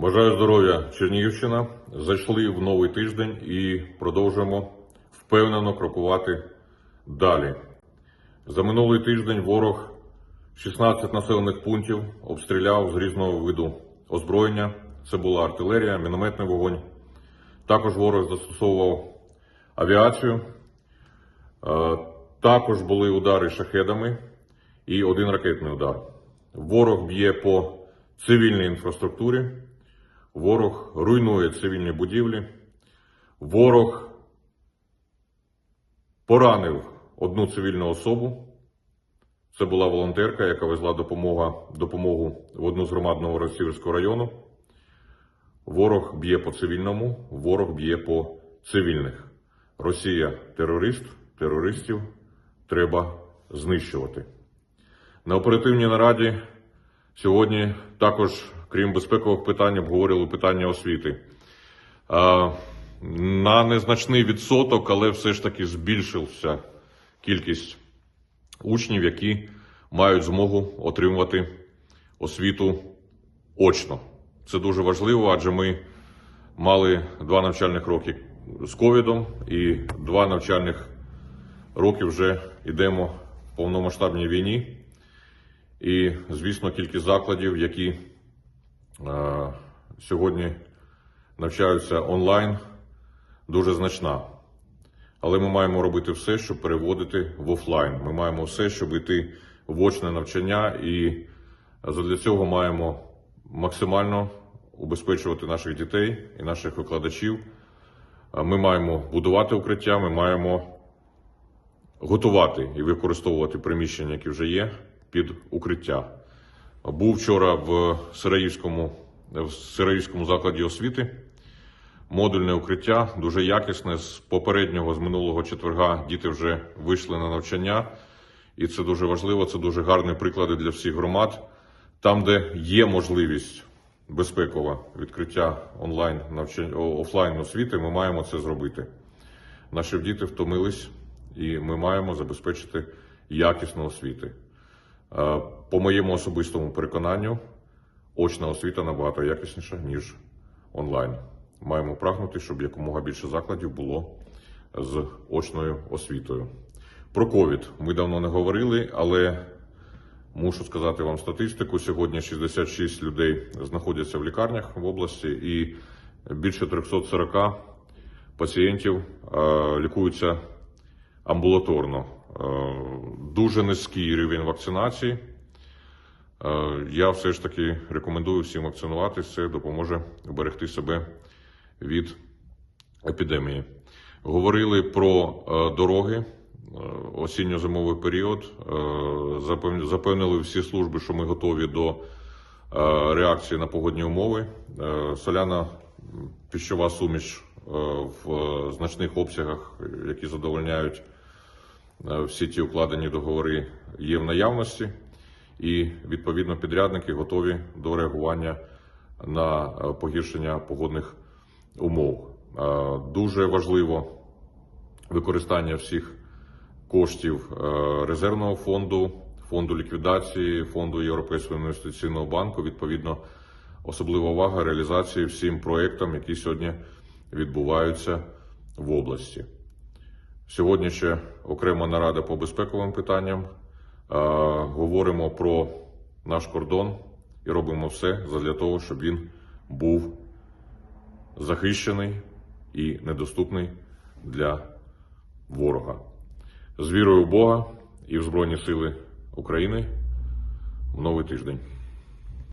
Бажаю здоров'я, Чернігівщина. Зайшли в новий тиждень і продовжуємо впевнено крокувати далі. За минулий тиждень ворог 16 населених пунктів обстріляв з різного виду озброєння. Це була артилерія, мінометний вогонь. Також ворог застосовував авіацію. Е, Також були удари шахедами і один ракетний удар. Ворог б'є по цивільній інфраструктурі, ворог руйнує цивільні будівлі, ворог поранив одну цивільну особу. Це була волонтерка, яка везла допомога, допомогу в одну з громад Новоросіверського району. Ворог б'є по цивільному, ворог б'є по цивільних. Росія терорист, терористів треба знищувати. На оперативній нараді сьогодні також, крім безпекових питань, обговорили питання освіти. На незначний відсоток, але все ж таки збільшився кількість учнів, які мають змогу отримувати освіту очно. Це дуже важливо, адже ми мали два навчальних роки з ковідом і два навчальних роки вже йдемо в повномасштабній війні. І, звісно, кількість закладів, які е, сьогодні навчаються онлайн, дуже значна. Але ми маємо робити все, щоб переводити в офлайн. Ми маємо все, щоб йти в очне навчання, і для цього маємо максимально убезпечувати наших дітей і наших викладачів. Ми маємо будувати укриття, ми маємо готувати і використовувати приміщення, які вже є, під укриття. Був вчора в Сираївському, в Сираївському закладі освіти. Модульне укриття дуже якісне. З попереднього, з минулого четверга, діти вже вийшли на навчання, і це дуже важливо. Це дуже гарні приклади для всіх громад. Там, де є можливість безпекова відкриття онлайн навчання офлайн освіти, ми маємо це зробити. Наші діти втомились, і ми маємо забезпечити якісну освіту. Е, По моєму особистому переконанню, очна освіта набагато якісніша, ніж онлайн. Маємо прагнути, щоб якомога більше закладів було з очною освітою. Про ковід ми давно не говорили, але мушу сказати вам статистику. Сьогодні 66 людей знаходяться в лікарнях в області, і більше 340 пацієнтів е, лікуються амбулаторно. Е, Дуже низький рівень вакцинації. Е, Я все ж таки рекомендую всім вакцинуватися. Це допоможе вберегти себе від епідемії. Говорили про е, дороги осінньо-зимовий період. Запевнили всі служби, що ми готові до реакції на погодні умови. Соляна піщова суміш в значних обсягах, які задовольняють всі ті укладені договори, є в наявності, і відповідно підрядники готові до реагування на е, погіршення погодних умов. Е, Дуже важливо використання всіх коштів е, резервного фонду, фонду ліквідації, фонду Європейського інвестиційного банку. Відповідно, особлива увага реалізації всім проектам, які сьогодні відбуваються в області. Сьогодні ще окрема нарада по безпековим питанням. Говоримо про наш кордон і робимо все для того, щоб він був захищений і недоступний для ворога. З вірою в Бога і в Збройні Сили України в новий тиждень.